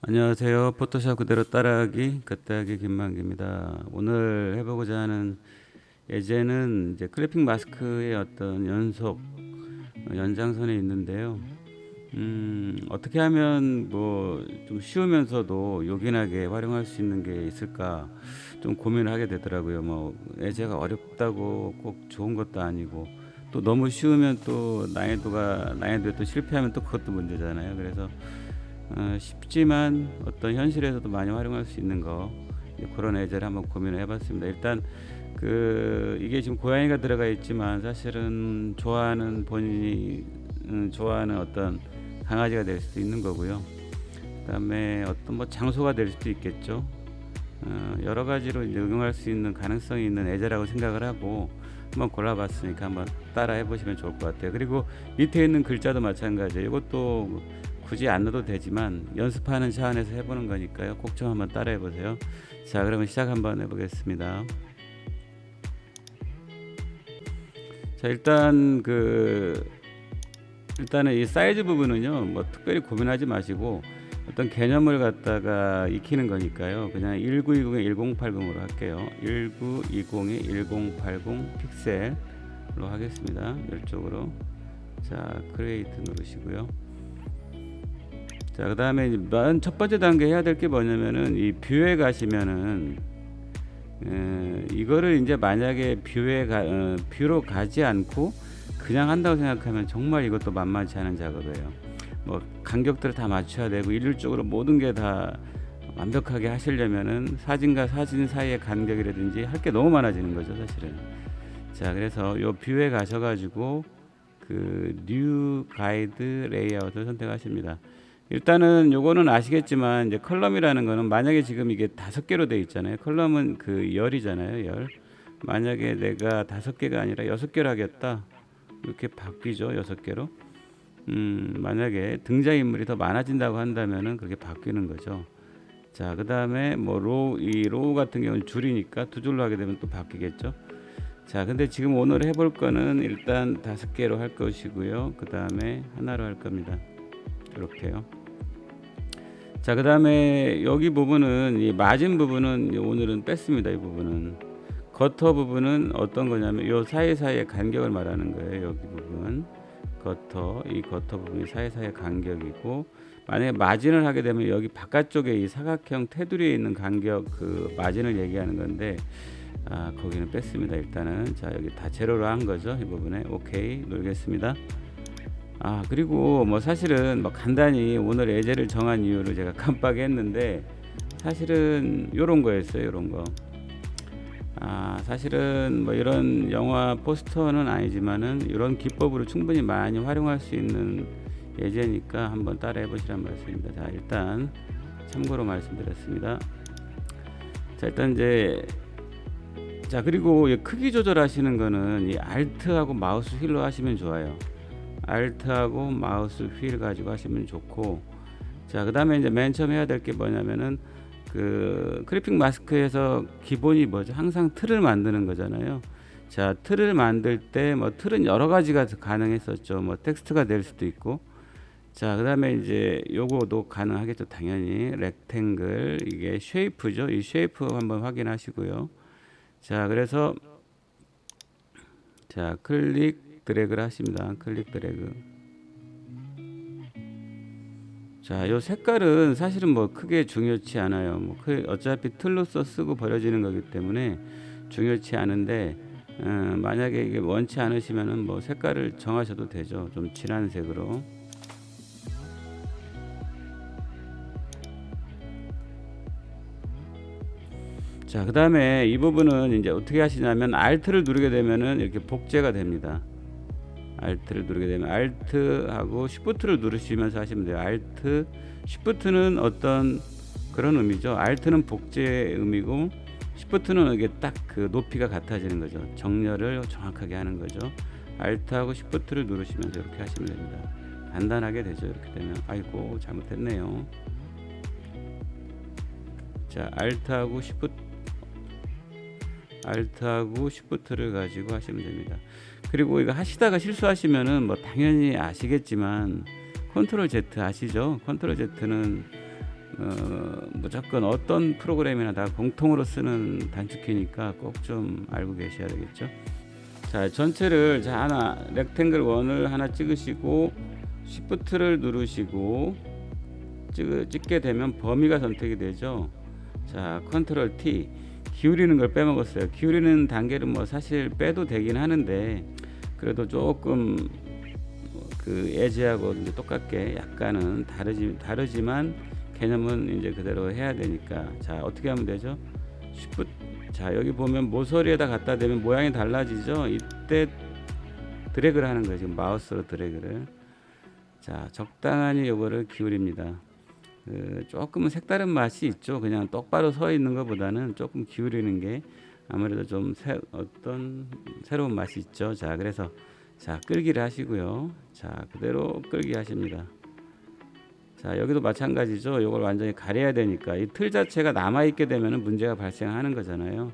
안녕하세요. 포토샵 그대로 따라하기 겉따기 김만기입니다. 오늘 해보고자 하는 예제는 이제 클리핑 마스크의 어떤 연속 어, 연장선에 있는데요. 음, 어떻게 하면 뭐 좀 쉬우면서도 요긴하게 활용할 수 있는 게 있을까 좀 고민을 하게 되더라고요. 뭐 예제가 어렵다고 꼭 좋은 것도 아니고 또 너무 쉬우면 또 난이도가 난이도에 또 실패하면 또 그것도 문제잖아요. 그래서 어, 쉽지만 어떤 현실에서도 많이 활용할 수 있는 거 그런 예제를 한번 고민을 해봤습니다. 일단 그 이게 지금 고양이가 들어가 있지만 사실은 좋아하는 본인이 음, 좋아하는 어떤 강아지가 될 수도 있는 거고요. 그다음에 어떤 뭐 장소가 될 수도 있겠죠. 어, 여러 가지로 이제 응용할 수 있는 가능성이 있는 예제라고 생각을 하고 한번 골라봤으니까 한번 따라 해 보시면 좋을 것 같아요. 그리고 밑에 있는 글자도 마찬가지예요. 이것도 굳이 안 넣어도 되지만 연습하는 차원에서 해보는 거니까요. 꼭 좀 한번 따라해 보세요. 자, 그러면 시작 한번 해보겠습니다. 자, 일단 그 일단은 이 사이즈 부분은요, 뭐 특별히 고민하지 마시고 어떤 개념을 갖다가 익히는 거니까요. 그냥 1920에 1080으로 할게요. 1920에 1080 픽셀로 하겠습니다. 이쪽으로. 자, 크리에이트 누르시고요. 자, 그 다음에 맨첫 번째 단계 해야 될 게 뭐냐면은 이 뷰에 가시면은 에, 이거를 이제 만약에 뷰에 가, 어, 뷰로 가지 않고 그냥 한다고 생각하면 정말 이것도 만만치 않은 작업이에요. 뭐 간격들을 다 맞춰야 되고 일률적으로 모든 게 다 완벽하게 하시려면은 사진과 사진 사이의 간격이라든지 할 게 너무 많아지는 거죠, 사실은. 자, 그래서 요 뷰에 가셔가지고 그 뉴 가이드 레이아웃을 선택하십니다. 일단은 요거는 아시겠지만 이제 컬럼이라는 거는 만약에 지금 이게 다섯 개로 돼 있잖아요. 컬럼은 그 열이잖아요, 열. 만약에 내가 다섯 개가 아니라 여섯 개로 하겠다. 이렇게 바뀌죠, 여섯 개로. 음, 만약에 등장 인물이 더 많아진다고 한다면은 그렇게 바뀌는 거죠. 자, 그다음에 뭐 로우 이 로우 같은 경우는 줄이니까 두 줄로 하게 되면 또 바뀌겠죠. 자, 근데 지금 오늘 해볼 거는 일단 다섯 개로 할 것이고요. 그다음에 하나로 할 겁니다. 이렇게요. 자, 그 다음에 여기 부분은 이 마진 부분은 오늘은 뺐습니다. 이 부분은 겉터 부분은 어떤 거냐면 요 사이사이의 간격을 말하는 거예요. 여기 부분 겉터 이 겉터 부분이 사이사이의 간격이고 만약에 마진을 하게 되면 여기 바깥쪽에 이 사각형 테두리에 있는 간격 그 마진을 얘기하는 건데 아, 거기는 뺐습니다. 일단은 자 여기 다 제로로 한 거죠. 이 부분에 오케이 누르겠습니다. 아 그리고 뭐 사실은 뭐 간단히 오늘 예제를 정한 이유를 제가 깜빡했는데 사실은 요런 거였어요 요런 거. 아 사실은 뭐 이런 영화 포스터는 아니지만은 이런 기법으로 충분히 많이 활용할 수 있는 예제니까 한번 따라해 보시란 말씀입니다. 자 일단 참고로 말씀드렸습니다. 자 일단 이제 자 그리고 이 크기 조절하시는 거는 이 알트하고 마우스 휠로 하시면 좋아요. 알트하고 마우스 휠 가지고 하시면 좋고. 자 그 다음에 이제 맨 처음 해야 될 게 뭐냐면은 그 크리핑 마스크에서 기본이 뭐죠? 항상 틀을 만드는 거잖아요. 자 틀을 만들 때 뭐 틀은 여러 가지가 가능했었죠. 뭐 텍스트가 될 수도 있고. 자 그 다음에 이제 요거도 가능하겠죠. 당연히 렉탱글. 이게 쉐이프죠. 이 쉐이프 한번 확인하시고요. 자 그래서 자 클릭 드래그를 하십니다. 클릭 드래그. 자, 요 색깔은 사실은 뭐 크게 중요치 않아요. 뭐 크, 어차피 틀로써 쓰고 버려지는 거기 때문에 중요치 않은데 어, 만약에 이게 원치 않으시면은 뭐 색깔을 정하셔도 되죠. 좀 진한 색으로. 자, 그 다음에 이 부분은 이제 어떻게 하시냐면 Alt를 누르게 되면은 이렇게 복제가 됩니다. Alt를 누르게 되면 Alt하고 Shift를 누르시면서 하시면 돼요. Alt, Shift는 어떤 그런 의미죠. Alt는 복제의 의미고 Shift는 이게 딱 그 높이가 같아지는 거죠. 정렬을 정확하게 하는 거죠. Alt하고 Shift를 누르시면서 이렇게 하시면 됩니다. 간단하게 되죠. 이렇게 되면 아이고 잘못했네요. 자, Alt하고 Shift Alt하고 Shift를 가지고 하시면 됩니다. 그리고 이거 하시다가 실수하시면은 뭐 당연히 아시겠지만 컨트롤 Z 아시죠? 컨트롤 Z는 어, 무조건 어떤 프로그램이나 다 공통으로 쓰는 단축키니까 꼭 좀 알고 계셔야 되겠죠. 자 전체를 자 하나 렉탱글 원을 하나 찍으시고 Shift를 누르시고 찍, 찍게 되면 범위가 선택이 되죠. 자 컨트롤 T 기울이는 걸 빼먹었어요. 기울이는 단계는 뭐 사실 빼도 되긴 하는데 그래도 조금 그 예제하고 똑같게 약간은 다르지 다르지만 개념은 이제 그대로 해야 되니까 자 어떻게 하면 되죠? Shift 자 여기 보면 모서리에다 갖다 대면 모양이 달라지죠. 이때 드래그를 하는 거예요. 지금 마우스로 드래그를 자 적당히 요거를 기울입니다. 그 조금은 색다른 맛이 있죠. 그냥 똑바로 서 있는 것보다는 조금 기울이는 게 아무래도 좀 새, 어떤 새로운 맛이 있죠. 자 그래서 자 끌기를 하시고요. 자 그대로 끌기 하십니다. 자 여기도 마찬가지죠. 이걸 완전히 가려야 되니까 이 틀 자체가 남아 있게 되면 문제가 발생하는 거잖아요.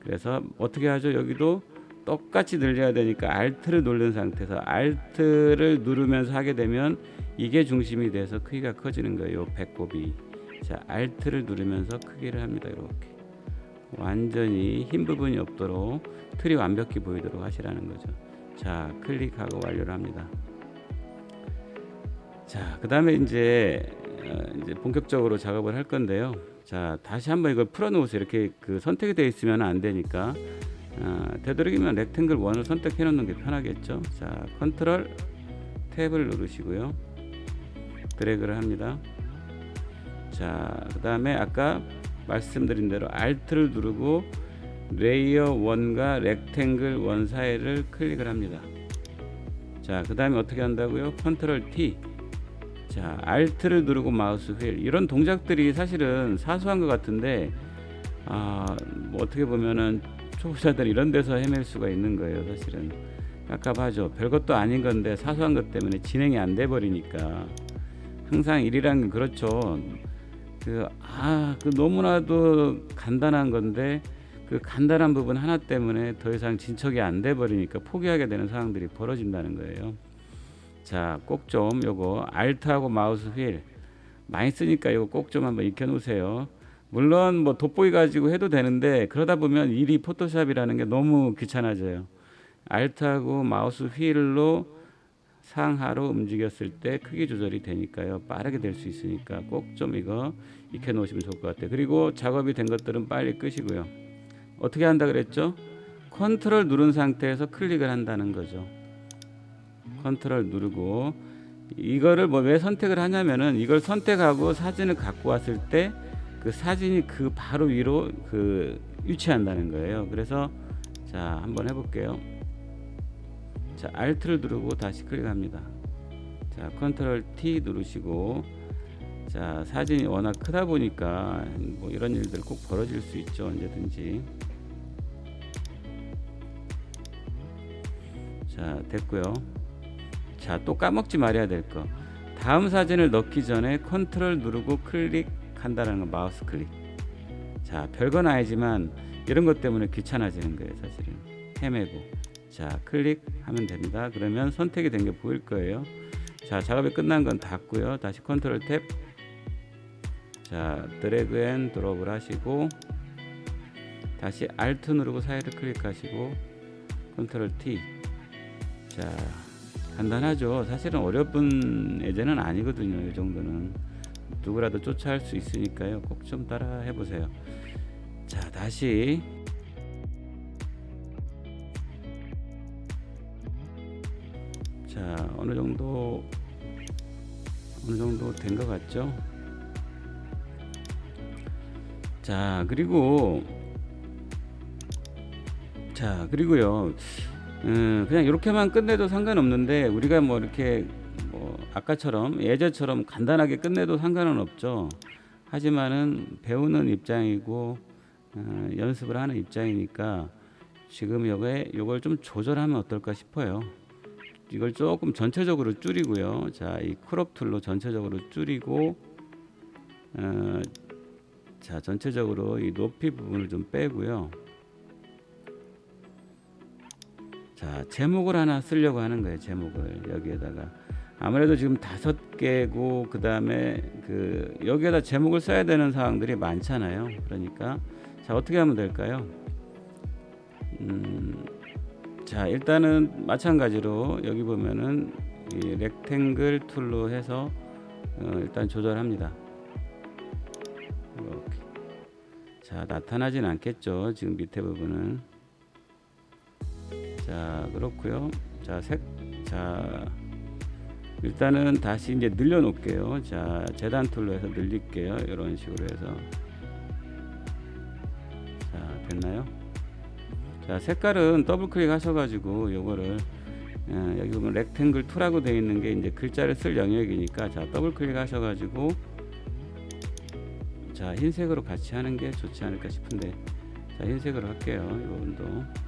그래서 어떻게 하죠? 여기도 똑같이 늘려야 되니까 Alt를 누른 상태에서 Alt를 누르면서 하게 되면 이게 중심이 돼서 크기가 커지는 거예요. 배꼽이. 자 Alt를 누르면서 크기를 합니다. 이렇게 완전히 흰 부분이 없도록 틀이 완벽히 보이도록 하시라는 거죠. 자 클릭하고 완료를 합니다. 자, 그다음에 이제 어, 이제 본격적으로 작업을 할 건데요. 자, 다시 한번 이걸 풀어 놓으세요. 이렇게 그 선택이 되어 있으면 안 되니까 아, 되도록이면 렉탱글 원을 선택해 놓는 게 편하겠죠. 자, 컨트롤 탭을 누르시고요. 드래그를 합니다. 자, 그 다음에 아까 말씀드린 대로 Alt를 누르고 레이어 원과 렉탱글 원 사이를 클릭을 합니다. 자, 그 다음에 어떻게 한다고요? 컨트롤 T 자, Alt를 누르고 마우스 휠 이런 동작들이 사실은 사소한 것 같은데 아, 뭐 어떻게 보면은 초보자들 이런 데서 헤맬 수가 있는 거예요, 사실은. 깝깝하죠. 별것도 아닌 건데 사소한 것 때문에 진행이 안 돼 버리니까 항상 일이란 건 그렇죠. 그 아, 그 너무나도 간단한 건데 그 간단한 부분 하나 때문에 더 이상 진척이 안 돼 버리니까 포기하게 되는 상황들이 벌어진다는 거예요. 자, 꼭 좀 요거 Alt하고 마우스 휠 많이 쓰니까 요거 꼭 좀 한번 익혀 놓으세요. 물론 뭐 돋보기 가지고 해도 되는데 그러다 보면 일이 포토샵이라는 게 너무 귀찮아져요. Alt하고 마우스 휠로 상하로 움직였을 때 크기 조절이 되니까요. 빠르게 될 수 있으니까 꼭 좀 이거 익혀 놓으시면 좋을 것 같아요. 그리고 작업이 된 것들은 빨리 끄시고요. 어떻게 한다 그랬죠? 컨트롤 누른 상태에서 클릭을 한다는 거죠. 컨트롤 누르고 이거를 뭐 왜 선택을 하냐면은 이걸 선택하고 사진을 갖고 왔을 때 그 사진이 그 바로 위로 그 위치한다는 거예요. 그래서 자 한번 해볼게요. 자 Alt를 누르고 다시 클릭합니다. 자 컨트롤 T 누르시고 자 사진이 워낙 크다 보니까 뭐 이런 일들 꼭 벌어질 수 있죠 언제든지. 자 됐고요. 자, 또 까먹지 말아야 될 거. 다음 사진을 넣기 전에 컨트롤 누르고 클릭 한다는 거 마우스 클릭. 자, 별건 아니지만 이런 것 때문에 귀찮아지는 거예요, 사실은. 헤매고. 자, 클릭하면 됩니다. 그러면 선택이 된 게 보일 거예요. 자, 작업이 끝난 건 닫고요. 다시 컨트롤 탭. 자, 드래그 앤 드롭을 하시고 다시 Alt 누르고 사이드 클릭하시고 컨트롤 T. 자, 간단하죠. 사실은 어려운 예제는 아니거든요. 이 정도는 누구라도 쫓아할 수 있으니까요. 꼭 좀 따라 해보세요. 자, 다시 자 어느 정도 어느 정도 된 것 같죠? 자 그리고 자 그리고요 음, 그냥 이렇게만 끝내도 상관없는데 우리가 뭐 이렇게 뭐 아까처럼 예제처럼 간단하게 끝내도 상관은 없죠. 하지만은 배우는 입장이고 어, 연습을 하는 입장이니까 지금 요게 요걸 좀 조절하면 어떨까 싶어요. 이걸 조금 전체적으로 줄이고요. 자, 이 크롭 툴로 전체적으로 줄이고 어, 자, 전체적으로 이 높이 부분을 좀 빼고요. 자 제목을 하나 쓰려고 하는 거예요 제목을 여기에다가 아무래도 지금 다섯 개고 그 다음에 그 여기에다 제목을 써야 되는 사항들이 많잖아요. 그러니까 자 어떻게 하면 될까요? 음, 자 일단은 마찬가지로 여기 보면은 이 렉탱글 툴로 해서 어, 일단 조절합니다. 이렇게 자 나타나진 않겠죠. 지금 밑에 부분은 자 그렇고요. 자 색 자 일단은 다시 이제 늘려 놓을게요. 자, 재단 툴로 해서 늘릴게요. 이런 식으로 해서. 자, 됐나요? 자, 색깔은 더블 클릭 하셔 가지고 요거를 어, 여기 보면 렉탱글 2라고 되어 있는 게 이제 글자를 쓸 영역이니까 자, 더블 클릭 하셔 가지고 자, 흰색으로 같이 하는 게 좋지 않을까 싶은데 자, 흰색으로 할게요. 이 부분도.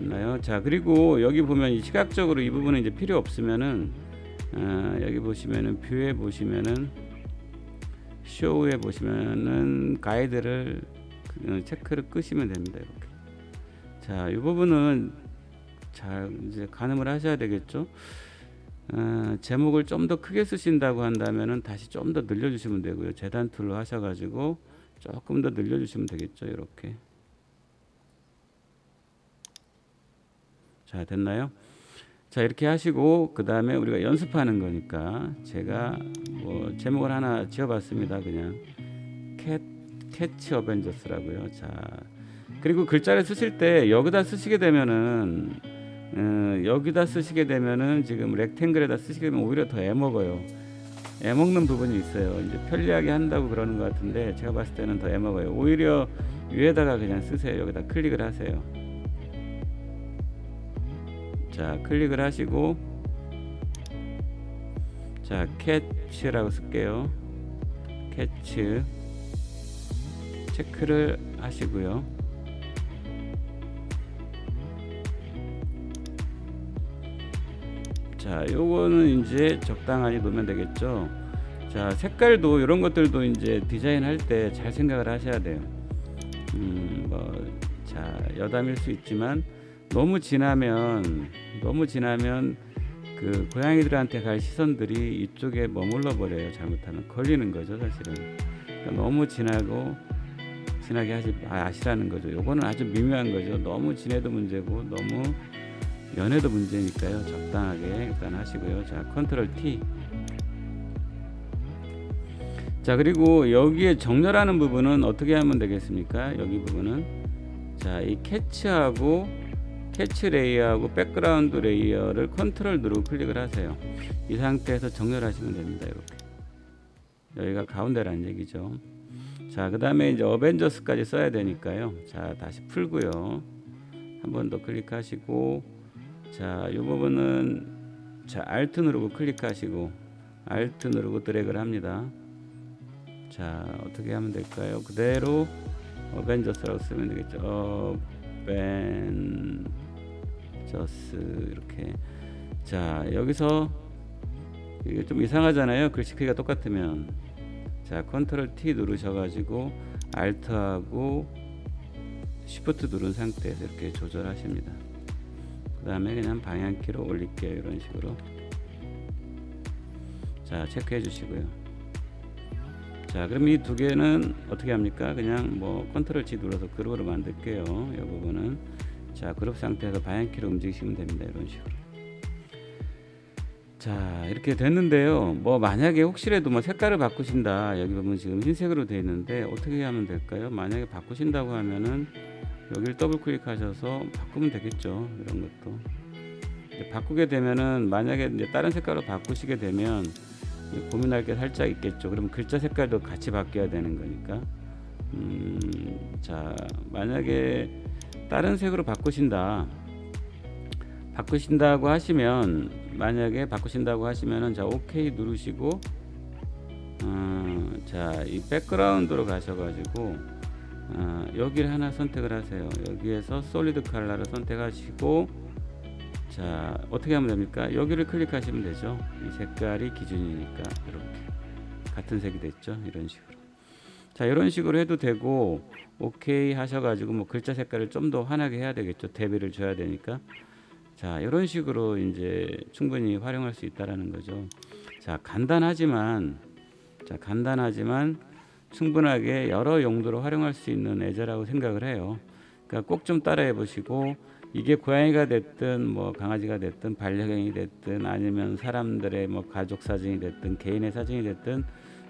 됐나요? 자 그리고 여기 보면 이 시각적으로 이 부분은 이제 필요 없으면은 어, 여기 보시면은 뷰에 보시면은 쇼에 보시면은 가이드를 어, 체크를 끄시면 됩니다 이렇게. 자 이 부분은 잘 이제 가늠을 하셔야 되겠죠? 어, 제목을 좀 더 크게 쓰신다고 한다면은 다시 좀 더 늘려주시면 되고요. 재단 툴로 하셔가지고 조금 더 늘려주시면 되겠죠 이렇게 자 됐나요? 자 이렇게 하시고 그 다음에 우리가 연습하는 거니까 제가 뭐 제목을 하나 지어봤습니다. 그냥 캣 캐치 어벤져스라고요. 자 그리고 글자를 쓰실 때 여기다 쓰시게 되면은 어, 여기다 쓰시게 되면은 지금 렉탱글에다 쓰시게 되면 오히려 더 애먹어요. 애먹는 부분이 있어요. 이제 편리하게 한다고 그러는 것 같은데 제가 봤을 때는 더 애먹어요. 오히려 위에다가 그냥 쓰세요. 여기다 클릭을 하세요. 자 클릭을 하시고 자 캐치라고 쓸게요. 캐치 체크를 하시고요. 자 요거는 이제 적당하게 놓으면 되겠죠? 자 색깔도 이런 것들도 이제 디자인 할 때 잘 생각을 하셔야 돼요. 음뭐자 여담일 수 있지만 너무 지나면 너무 지나면 그 고양이들한테 갈 시선들이 이쪽에 머물러 버려요. 잘못하면 걸리는 거죠, 사실은. 그러니까 너무 지나고 지나게 하지 마시라는 거죠. 요거는 아주 미묘한 거죠. 너무 진해도 문제고 너무 연해도 문제니까요. 적당하게 일단 하시고요. 자, 컨트롤 T. 자, 그리고 여기에 정렬하는 부분은 어떻게 하면 되겠습니까? 여기 부분은 자, 이 캐치하고 캐치 레이어하고 백그라운드 레이어를 컨트롤 누르고 클릭을 하세요. 이 상태에서 정렬하시면 됩니다. 이렇게 여기가 가운데라는 얘기죠. 자, 그 다음에 이제 어벤져스까지 써야 되니까요. 자, 다시 풀고요. 한 번 더 클릭하시고, 자, 이 부분은 자, Alt 누르고 클릭하시고, Alt 누르고 드래그를 합니다. 자, 어떻게 하면 될까요? 그대로 어벤져스라고 쓰면 되겠죠. 어벤 져스 이렇게. 자, 여기서 이게 좀 이상하잖아요. 글씨 크기가 똑같으면. 자, 컨트롤 T 누르셔가지고 Alt하고 Shift 누른 상태에서 이렇게 조절하십니다. 그 다음에 그냥 방향키로 올릴게요. 이런 식으로. 자, 체크해 주시고요. 자, 그럼 이 두 개는 어떻게 합니까? 그냥 뭐 컨트롤 G 눌러서 그룹으로 만들게요. 이 부분은 자, 그룹 상태에서 방향키로 움직이시면 됩니다. 이런 식으로. 자 이렇게 됐는데요 뭐 만약에 혹시라도 뭐 색깔을 바꾸신다 여기 보면 지금 흰색으로 되어 있는데 어떻게 하면 될까요 만약에 바꾸신다고 하면은 여기를 더블 클릭하셔서 바꾸면 되겠죠 이런 것도 바꾸게 되면은 만약에 다른 색깔로 바꾸시게 되면 고민할 게 살짝 있겠죠 그러면 글자 색깔도 같이 바뀌어야 되는 거니까 음, 자 만약에 다른 색으로 바꾸신다. 바꾸신다고 하시면 만약에 바꾸신다고 하시면은 자 오케이 누르시고 어, 자이 백그라운드로 가셔가지고 어, 여기를 하나 선택을 하세요. 여기에서 솔리드 컬러를 선택하시고 자 어떻게 하면 됩니까? 여기를 클릭하시면 되죠. 이 색깔이 기준이니까 이렇게. 같은 색이 됐죠? 이런 식으로 자 이런 식으로 해도 되고 오케이 하셔가지고 뭐 글자 색깔을 좀 더 환하게 해야 되겠죠 대비를 줘야 되니까 자 이런 식으로 이제 충분히 활용할 수 있다라는 거죠. 자 간단하지만 자 간단하지만 충분하게 여러 용도로 활용할 수 있는 애자라고 생각을 해요. 그러니까 꼭 좀 따라해 보시고 이게 고양이가 됐든 뭐 강아지가 됐든 반려견이 됐든 아니면 사람들의 뭐 가족 사진이 됐든 개인의 사진이 됐든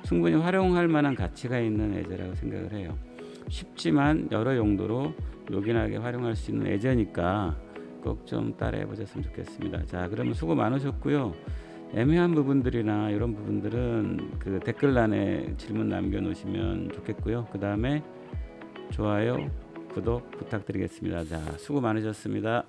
충분히 활용할 만한 가치가 있는 애자라고 생각을 해요. 쉽지만 여러 용도로 요긴하게 활용할 수 있는 애자니까 꼭 좀 따라해 보셨으면 좋겠습니다. 자, 그러면 수고 많으셨고요. 애매한 부분들이나 이런 부분들은 그 댓글란에 질문 남겨 놓으시면 좋겠고요. 그 다음에 좋아요, 구독 부탁드리겠습니다. 자, 수고 많으셨습니다.